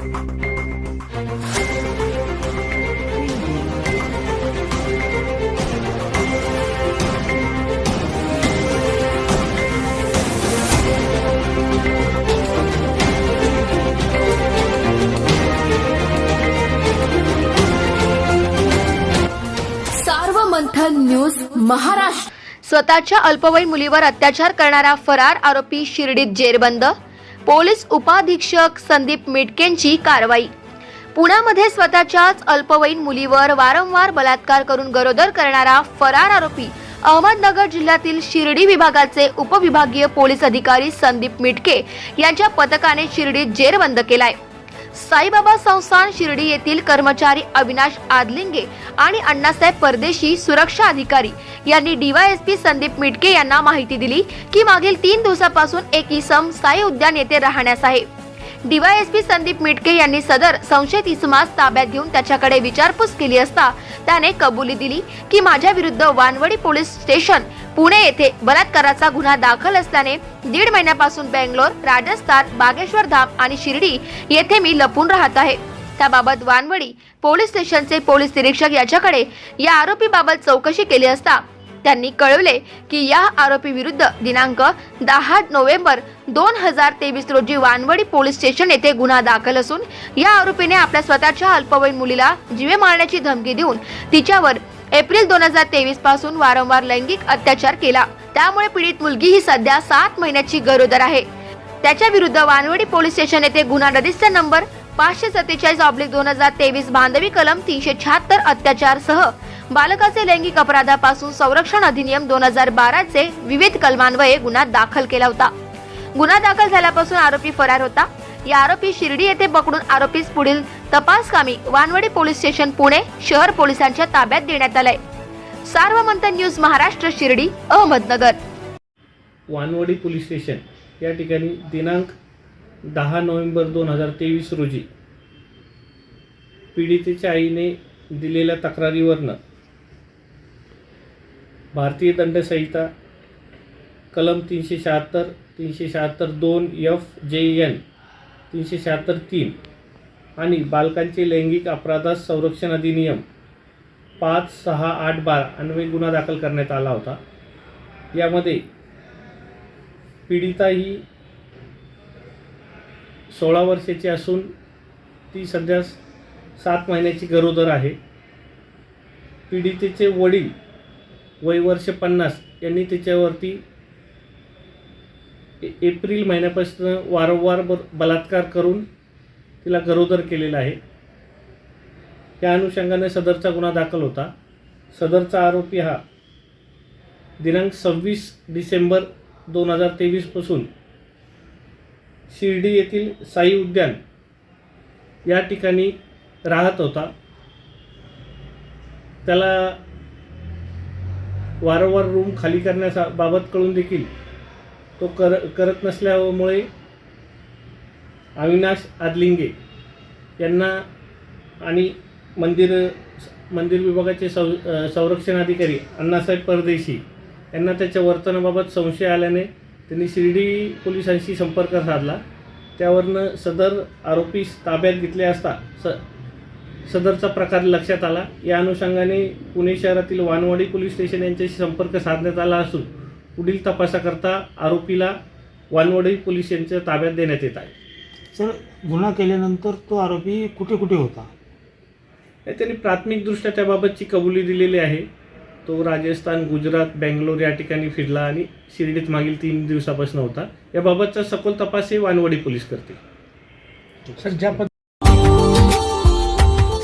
Sarvamanthan news Maharashtra. स्वतःच्या अल्पवयीन मुलीवर अत्याचार करणारा फरार आरोपी शिर्डीत जेरबंद पोलीस उपाधीक्षक संदीप मिटकेंची कारवाई. पुण्यामध्ये स्वतःच्याच अल्पवयीन मुलीवर वारंवार बलात्कार करून गरोदर करणारा फरार आरोपी अहमदनगर जिल्ह्यातील शिर्डी विभागाचे उपविभागीय पोलीस अधिकारी संदीप मिटके यांच्या पथकाने शिर्डीत जेरबंद केलाय. साईबाबा संस्थान शिर्डी येथील कर्मचारी अविनाश आदलिंगे आणि अण्णासाहेब परदेशी सुरक्षा अधिकारी यांनी डीवायएसपी संदीप मिटके यांना माहिती दिली की मागील तीन दिवसापासून एक इसम साई उद्यान येथे राहण्यास आहे. डीवायएसपी संदीप मिटके यांनी सदर संशयित इसमास ताब्यात घेऊन त्याच्याकडे विचारपूस केली असता त्याने कबुली दिली की माझ्या विरुद्ध वानवडी पोलीस स्टेशन पुणे येथे बलात्काराचा गुन्हा दाखल असल्याने दीड महिन्यापासून बेंगलोर राजस्थान बागेश्वर धाम आणि शिर्डी येथे मी लपून राहत आहे. त्याबाबत वानवडी पोलीस स्टेशनचे पोलीस निरीक्षक याच्याकडे या आरोपीबाबत चौकशी केली असता त्यांनी कळवले की या आरोपी विरुद्ध दिनांक दहा नोव्हेंबर दोन हजार तेवीस रोजी वानवडी पोलीस स्टेशन येथे गुन्हा दाखल असून या आरोपीने आपल्या स्वतःच्या अल्पवयीन मुलीला जीवे मारण्याची धमकी देऊन तिच्यावर एप्रिल दोन हजार तेवीसपासून वारंवार लैंगिक अत्याचार केला. त्यामुळे पीडित मुलगी ही सध्या सात महिन्याची गरोदर आहे. त्याच्या विरुद्ध वानवडी पोलीस स्टेशन येथे गुन्हा रजिस्टर नंबर पाचशे सत्तेचाळीस ऑब्लिक दोन हजार तेवीस बांधवी कलम तीनशे शहात्तर अत्याचार सह बालकाचे लैंगिक अपराधापासून संरक्षण अधिनियम दोन हजार बाराचे विविध कलमान्वये गुन्हा दाखल केला होता. गुन्हा दाखल झाल्यापासून आरोपी फरार होता. या आरोपी शिर्डी येथे पकडून आरोपीस पुढील तपासकामी वानवडी पोलीस स्टेशन पुणे शहर पोलिसांच्या ताब्यात देण्यात आलंय. Sarvamanthan news Maharashtra Shirdi Ahmednagar. Wanwadi police station या ठिकाणी दिनांक दहा नोव्हेंबर दोन हजार तेवीस रोजी पीडितेच्या आईने दिलेल्या तक्रारीवरनं भारतीय दंडसंहिता कलम तीनशे शहात्तर तीनशे शहात्तर दोन एफ जे एन तीनशे शहात्तर तीन आणि बालकांचे लैंगिक अपराधात संरक्षण अधिनियम पाच सहा आठ बारा अन्वये गुन्हा दाखल करण्यात आला होता. यामध्ये पीडिता ही सोळा वर्षाची असून ती सध्या सात महिन्याची गरोदर आहे. पीडितेचे वडील वय वर्ष पन्नास यांनी तिच्यावरती ए- एप्रिल महिन्यापासून वारंवार ब बलात्कार करून तिला गरोदर केलेला आहे. त्या अनुषंगाने सदरचा गुन्हा दाखल होता. सदरचा आरोपी हा दिनांक सव्वीस डिसेंबर दोन हजार तेवीसपासून शिर्डी येथील साई उद्यान या ठिकाणी राहत होता. त्याला वारंवार रूम खाली करण्याचा बाबत कळून देखील तो कर करत नसल्यामुळे अविनाश आदलिंगे यांना आणि मंदिर मंदिर विभागाचे सौ संरक्षण अधिकारी अण्णासाहेब परदेशी यांना त्याच्या वर्तनाबाबत संशय आल्याने त्यांनी शिर्डी पोलिसांशी संपर्क साधला. त्यावरनं सदर आरोपीस ताब्यात घेतले असता स सदरचा प्रकार लक्षात आला. या अनुषंगाने पुणे शहरातील वानवाडी पोलीस स्टेशन यांच्याशी संपर्क साधण्यात आला असून पुढील तपासाकरता आरोपीला वानवाडी पोलीस यांच्या ताब्यात देण्यात येत आहे. सर गुन्हा केल्यानंतर तो आरोपी कुठे कुठे होता? त्यांनी प्राथमिकदृष्ट्या त्याबाबतची कबुली दिलेली आहे. तो राजस्थान गुजरात बेंगलोर या ठिकाणी फिरला आणि शिर्डीत मागील तीन दिवसापासून होता. याबाबतचा सखोल तपास हे वानवडी पोलीस करतील. सर ज्या